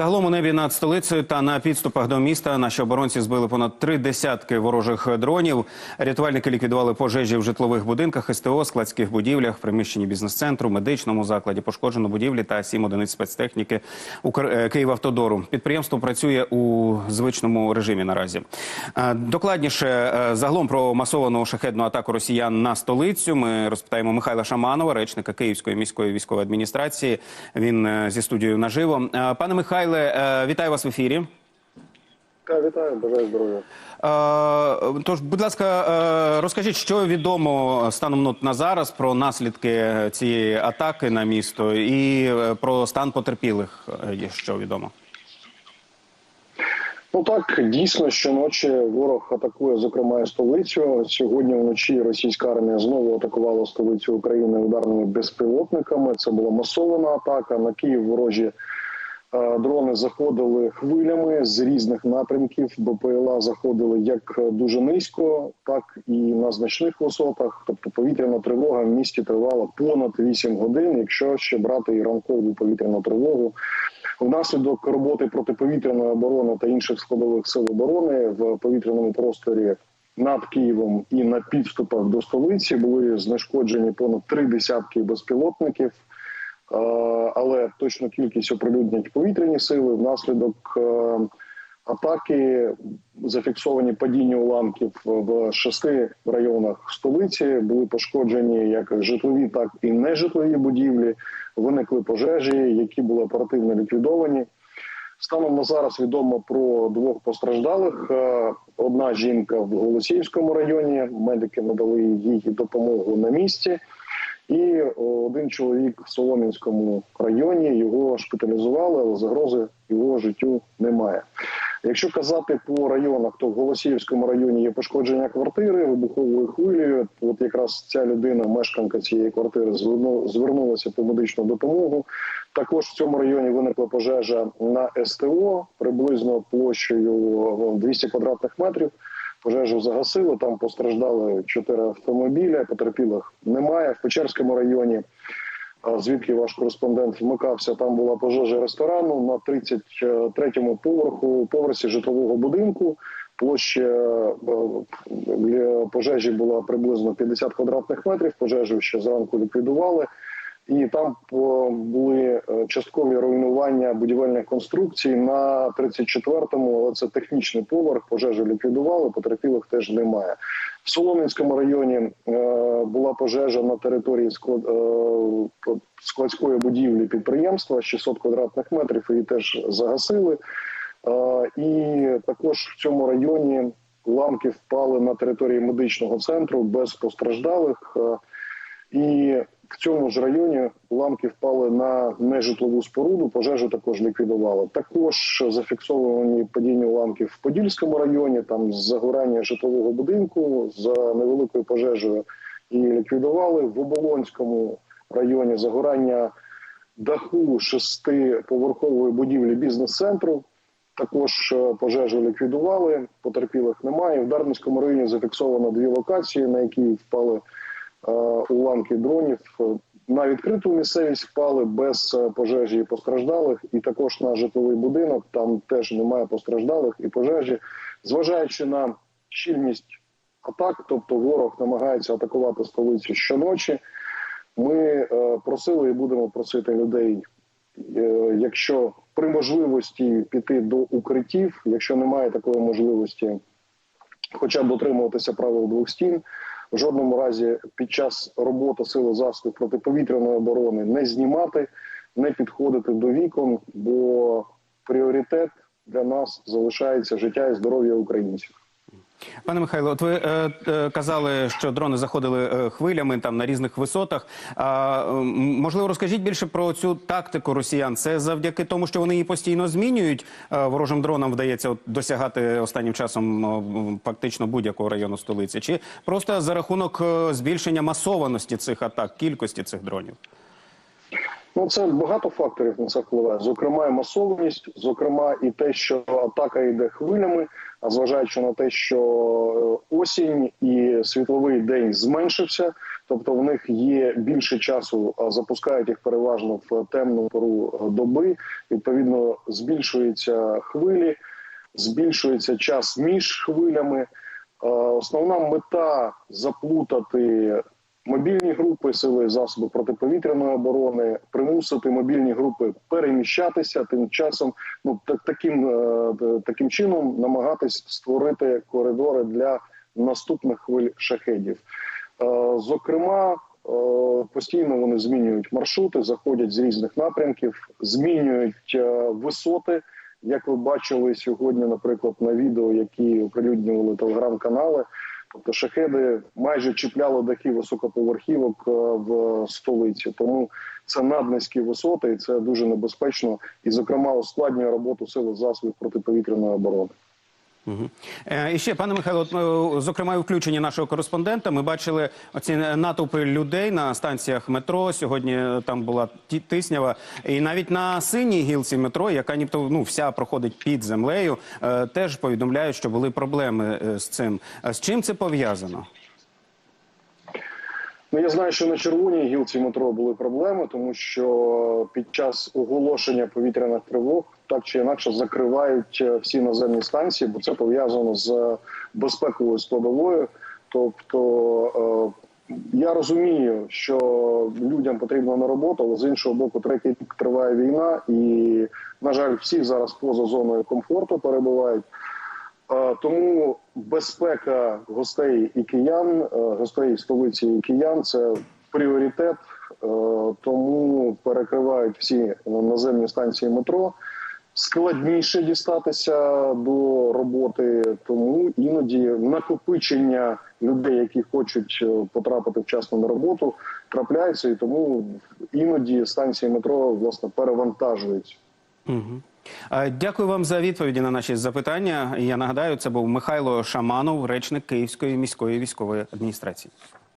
Загалом у небі над столицею та на підступах до міста наші оборонці збили понад три десятки ворожих дронів. Рятувальники ліквідували пожежі в житлових будинках, СТО, складських будівлях, приміщенні бізнес-центру, медичному закладі, пошкоджено будівлі та сім одиниць спецтехніки е, Київавтодору. Підприємство працює у звичному режимі наразі. Е, Докладніше е, загалом про масовану шахедну атаку росіян на столицю. Ми розпитаємо Михайла Шаманова, речника Київської міської військової адміністрації. Він зі студією наживо. Пане Михайле, е, вітаю вас в ефірі. Так, вітаю, бажаю здоров'я. Е, Тож, будь ласка, е, розкажіть, що відомо станом ну, на зараз про наслідки цієї атаки на місто і про стан потерпілих, що відомо. Ну так дійсно щоночі ворог атакує, зокрема і столицю. Сьогодні вночі російська армія знову атакувала столицю України ударними безпілотниками. Це була масована атака. На Київ ворожі дрони заходили хвилями з різних напрямків. БПЛА заходили як дуже низько, так і на значних висотах. Тобто повітряна тривога в місті тривала понад 8 годин, якщо ще брати і ранкову повітряну тривогу. Внаслідок роботи протиповітряної оборони та інших складових сил оборони в повітряному просторі над Києвом і на підступах до столиці були знешкоджені понад три десятки безпілотників. Е, Але точну кількість оприлюднять повітряні сили внаслідок е, атаки зафіксовані падіння уламків в шести районах столиці. Були пошкоджені як житлові, так і нежитлові будівлі. Виникли пожежі, які були оперативно ліквідовані. Станом на зараз відомо про двох постраждалих. Е, Одна жінка в Голосіївському районі. Медики надали їй допомогу на місці. І один чоловік в Солом'янському районі його шпиталізували, але загрози його життю немає. Якщо казати по районах, то в Голосіївському районі є пошкодження квартири вибуховою хвилею. От якраз ця людина, мешканка цієї квартири, зверну- звернулася по медичну допомогу. Також в цьому районі виникла пожежа на СТО приблизно площею в 200 квадратних метрів. Пожежу загасили. Там постраждали чотири автомобіля. Потерпілих немає. В Печерському районі звідки ваш кореспондент вмикався. Там була пожежа ресторану на 33-му поверху поверсі житлового будинку. Площа е, пожежі була приблизно 50 квадратних метрів. Пожежу ще зранку ліквідували. І там по- були е, часткові руйнування будівельних конструкцій на 34-му, але це технічний поверх. Пожежу ліквідували, потерпілих теж немає. В Солом'янському районі е, була пожежа на території склад, е, складської будівлі підприємства 600 квадратних метрів. Її теж загасили. Е, і також в цьому районі уламки впали на території медичного центру без постраждалих. Е, і в цьому ж районі уламки впали на нежитлову споруду. Пожежу також ліквідували. Також зафіксовані падіння уламків в Подільському районі. Там загорання житлового будинку за невеликою пожежею і ліквідували в Оболонському районі загорання даху шестиповерхової будівлі бізнес-центру. Також е, пожежу ліквідували, потерпілих немає. В Дарницькому районі зафіксовано дві локації, на які впали уламки дронів. Е, На відкриту місцевість впали без е, пожежі і постраждалих, і також на житловий будинок. Там теж немає постраждалих і пожежі. Зважаючи на щільність атак, тобто ворог намагається атакувати столицю щоночі. Ми е, просили і будемо просити людей Е, якщо при можливості піти до укриттів, якщо немає такої можливості, хоча б дотримуватися правил двох стін, в жодному разі під час роботи сили засобів протиповітряної оборони не знімати, не підходити до вікон, бо пріоритет для нас залишається життя і здоров'я українців. Пане Михайло, от ви е, е, казали, що дрони заходили е, хвилями там на різних висотах. А, м, можливо, розкажіть більше про цю тактику росіян. Це завдяки тому, що вони її постійно змінюють. Е, ворожим дронам вдається от, досягати останнім часом фактично будь-якого району столиці, чи просто за рахунок е, збільшення масованості цих атак, кількості цих дронів? Ну, це багато факторів на це впливає. Зокрема, і масованість, зокрема, і те, що атака йде хвилями, а зважаючи на те, що е, осінь і світловий день зменшився, тобто в них є більше часу, а запускають їх переважно в темну пору доби. Відповідно, збільшуються хвилі, збільшується час між хвилями. Е, Основна мета заплутати мобільні групи сили засоби протиповітряної оборони, примусити мобільні групи переміщатися, тим часом ну так таким, е, таким чином намагатись створити коридори для наступних хвиль шахедів. Е, Зокрема, е, постійно вони змінюють маршрути, заходять з різних напрямків, змінюють висоти. Як ви бачили сьогодні, наприклад, на відео, які оприлюднювали телеграм-канали, тобто шахеди майже чіпляли дахи високоповерхівок е, в столиці. Тому це наднизькі висоти, і це дуже небезпечно, і зокрема ускладнює роботу сили засобів протиповітряної оборони. Е, І ще, пане Михайло, е, зокрема, у включенні нашого кореспондента, ми бачили оці натовпи людей на станціях метро. Сьогодні е, там була тиснява. І навіть на синій гілці метро, яка нібито ну, вся проходить під землею, теж повідомляють, що були проблеми з цим. З чим це пов'язано? Ну, я знаю, що на червоній гілці метро були проблеми, тому що під час оголошення повітряних тривог так чи інакше закривають е, всі наземні станції, бо це пов'язано з безпековою складовою. Тобто е, я розумію, що людям потрібно на роботу, але з іншого боку, третій рік триває війна, і на жаль, всі зараз поза зоною комфорту перебувають. Е, Тому безпека гостей і киян, е, гостей столиці і киян це пріоритет. Е, Тому перекривають всі наземні станції метро. Складніше дістатися до роботи, тому іноді накопичення людей, які хочуть е, потрапити вчасно на роботу, трапляється, і тому іноді станції метро власне перевантажують. Угу. Дякую вам за відповіді на наші запитання. Я нагадаю, це був Михайло Шаманов, речник Київської міської військової адміністрації.